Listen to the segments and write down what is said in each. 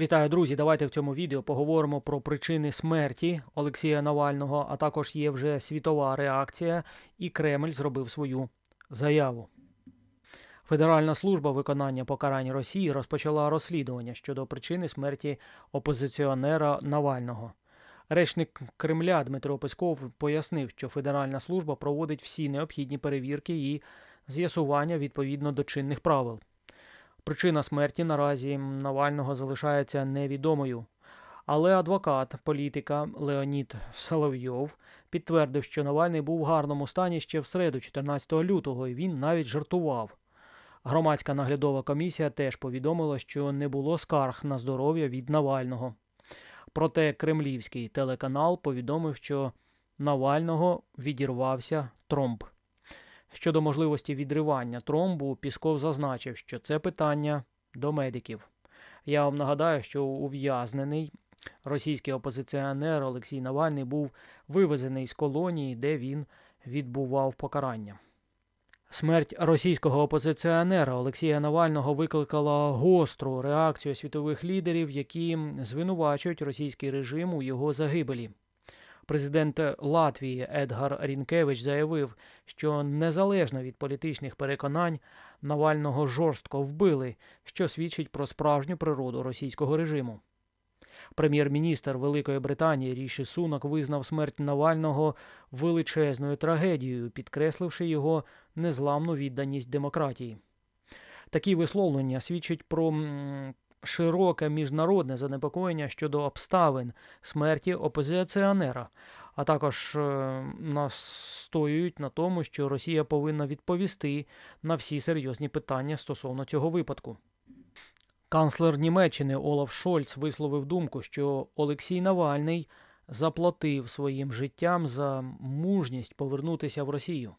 Вітаю, друзі! Давайте в цьому відео поговоримо про причини смерті Олексія Навального, а також є вже світова реакція, і Кремль зробив свою заяву. Федеральна служба виконання покарань Росії розпочала розслідування щодо причини смерті опозиціонера Навального. Речник Кремля Дмитро Песков пояснив, що Федеральна служба проводить всі необхідні перевірки і з'ясування відповідно до чинних правил. Причина смерті наразі Навального залишається невідомою. Але адвокат політика Леонід Соловйов підтвердив, що Навальний був в гарному стані ще в середу, 14 лютого, і він навіть жартував. Громадська наглядова комісія теж повідомила, що не було скарг на здоров'я від Навального. Проте кремлівський телеканал повідомив, що Навального відірвався тромб. Щодо можливості відривання тромбу, Пісков зазначив, що це питання до медиків. Я вам нагадаю, що ув'язнений російський опозиціонер Олексій Навальний був вивезений з колонії, де він відбував покарання. Смерть російського опозиціонера Олексія Навального викликала гостру реакцію світових лідерів, які звинувачують російський режим у його загибелі. Президент Латвії Едгар Рінкевич заявив, що незалежно від політичних переконань Навального жорстко вбили, що свідчить про справжню природу російського режиму. Прем'єр-міністр Великої Британії Ріші Сунок визнав смерть Навального величезною трагедією, підкресливши його незламну відданість демократії. Такі висловлення свідчать про широке міжнародне занепокоєння щодо обставин смерті опозиціонера, а також е, настоюють на тому, що Росія повинна відповісти на всі серйозні питання стосовно цього випадку. Канцлер Німеччини Олаф Шольц висловив думку, що Олексій Навальний заплатив своїм життям за мужність повернутися в Росію.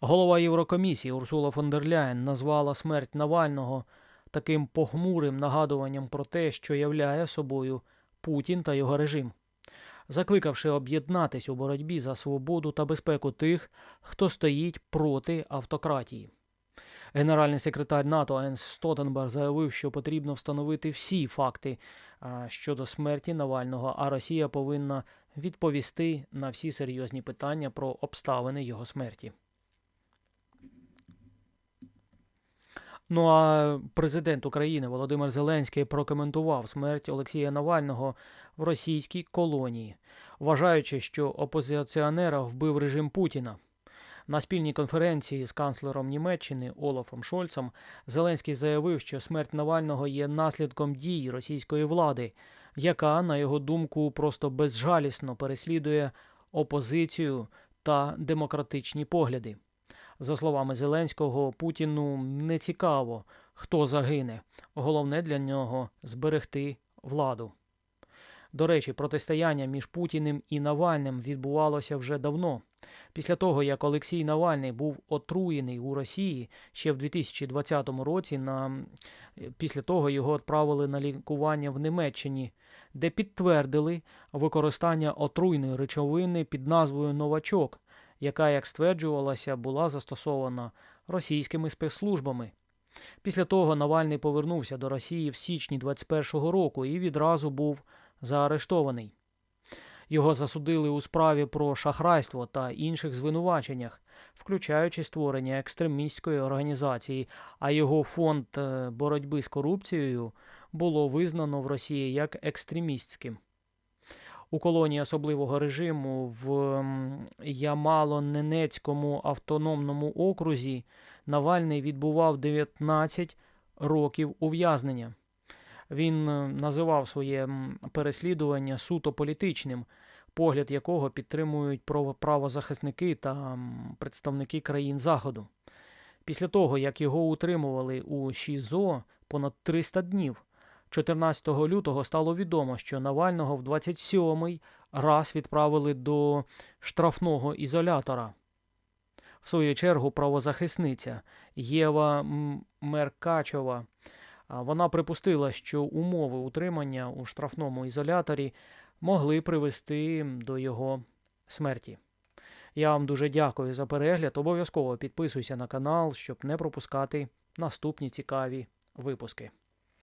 Голова Єврокомісії Урсула фон дер Ляєн назвала смерть Навального таким похмурим нагадуванням про те, що являє собою Путін та його режим, закликавши об'єднатись у боротьбі за свободу та безпеку тих, хто стоїть проти автократії. Генеральний секретар НАТО Енс Стотенберг заявив, що потрібно встановити всі факти щодо смерті Навального, а Росія повинна відповісти на всі серйозні питання про обставини його смерті. Ну а президент України Володимир Зеленський прокоментував смерть Олексія Навального в російській колонії, вважаючи, що опозиціонера вбив режим Путіна. На спільній конференції з канцлером Німеччини Олафом Шольцем Зеленський заявив, що смерть Навального є наслідком дій російської влади, яка, на його думку, просто безжалісно переслідує опозицію та демократичні погляди. За словами Зеленського, Путіну не цікаво, хто загине. Головне для нього зберегти владу. До речі, протистояння між Путіним і Навальним відбувалося вже давно. Після того, як Олексій Навальний був отруєний у Росії ще в 2020 році, на... після того його відправили на лікування в Німеччині, де підтвердили використання отруйної речовини під назвою Новачок, яка, як стверджувалося, була застосована російськими спецслужбами. Після того Навальний повернувся до Росії в січні 21-го року і відразу був заарештований. Його засудили у справі про шахрайство та інших звинуваченнях, включаючи створення екстремістської організації, а його фонд е, боротьби з корупцією було визнано в Росії як екстремістським. У колонії особливого режиму в Ямало-Ненецькому автономному окрузі Навальний відбував 19 років ув'язнення. Він е, називав своє переслідування суто політичним, погляд якого підтримують правозахисники та представники країн Заходу. Після того, як його утримували у ШІЗО понад 300 днів, 14 лютого стало відомо, що Навального в 27-й раз відправили до штрафного ізолятора. В свою чергу правозахисниця Єва Меркачова. Вона припустила, що умови утримання у штрафному ізоляторі могли привести до його смерті. Я вам дуже дякую за перегляд. Обов'язково підписуйся на канал, щоб не пропускати наступні цікаві випуски.